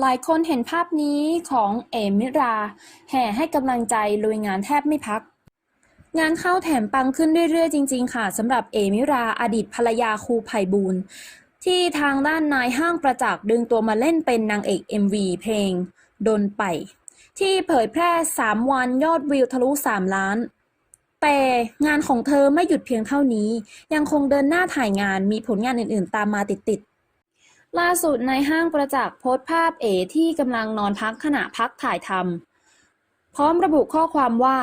หลายคนเห็นภาพนี้ของเอมิรา แห่ให้กำลังใจลุยงานแทบไม่พัก งานเข้าแถมปังขึ้นเรื่อยๆ จริง ๆ ค่ะสำหรับเอมิราอดีตภรรยาครูไผ่บูลที่ทางด้านนายห้างประจักษ์ดึงตัวมาเล่นเป็นนางเอก MV เพลงดนไป ที่เผยแพร่ 3 วันยอดวิวทะลุ 3 ล้าน แต่งานของเธอไม่หยุดเพียงเท่านี้ ยังคงเดินหน้าถ่ายงานมีผลงานอื่นๆ ตามมาติดๆ ล่าสุดในห้างประจักษ์โพสต์ภาพเอที่กำลังนอนพักขณะพักถ่ายทำพร้อมระบุข้อความว่า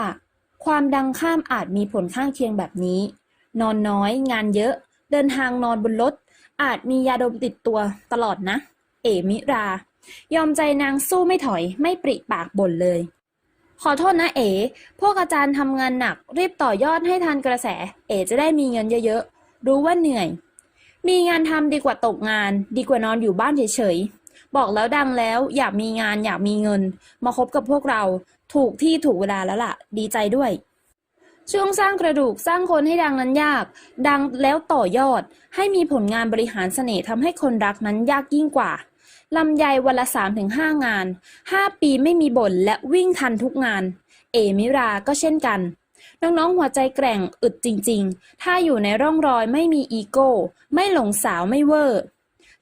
ความดังข้ามอาจมีผลข้างเคียงแบบนี้ นอนน้อย งานเยอะ เดินทางนอนบนรถ อาจมียาดมติดตัวตลอดนะ เอมิรา ยอมใจนางสู้ไม่ถอย ไม่ปริปากบ่นเลย ขอโทษนะเอ๋พวกอาจารย์ทำงานหนัก รีบต่อยอดให้ทันกระแส เอ๋จะได้มีเงินเยอะๆ รู้ว่าเหนื่อย มีงานทำดีกว่าตกงาน ดีกว่านอนอยู่บ้านเฉยๆ บอกแล้วดังแล้วอยากมีงานอยากมีเงิน มาคบกับพวกเรา ถูกที่ถูกเวลาแล้วล่ะ ดีใจด้วย ช่วงสร้างกระดูกสร้างคนให้ดังนั้นยาก ดังแล้วต่อยอด ให้มีผลงานบริหารเสน่ห์ทำให้คนรักนั้นยากยิ่งกว่าลำไยวันละ 3-5 งาน 5 ปีไม่มีบ่นและวิ่งทันทุกงาน เอมิราก็เช่นกัน น้องๆ หัวใจแกร่งอึดจริงๆ ถ้าอยู่ในร่องรอยไม่มีอีโก้ ไม่หลงสาวไม่เวอร์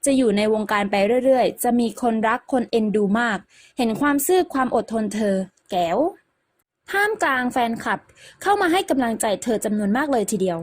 จะอยู่ในวงการไปเรื่อยๆ จะมีคนรักคนเอ็นดูมาก เห็นความซื่อความอดทนเธอ แก้วท่ามกลางแฟนคลับ เข้ามาให้กำลังใจเธอจำนวนมากเลยทีเดียว